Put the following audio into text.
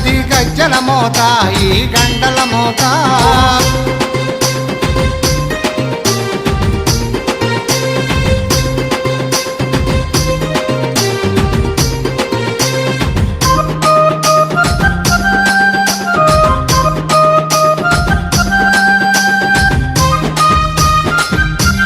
ఎవ్వరది గజ్జల మోత ఈ గంటల మోత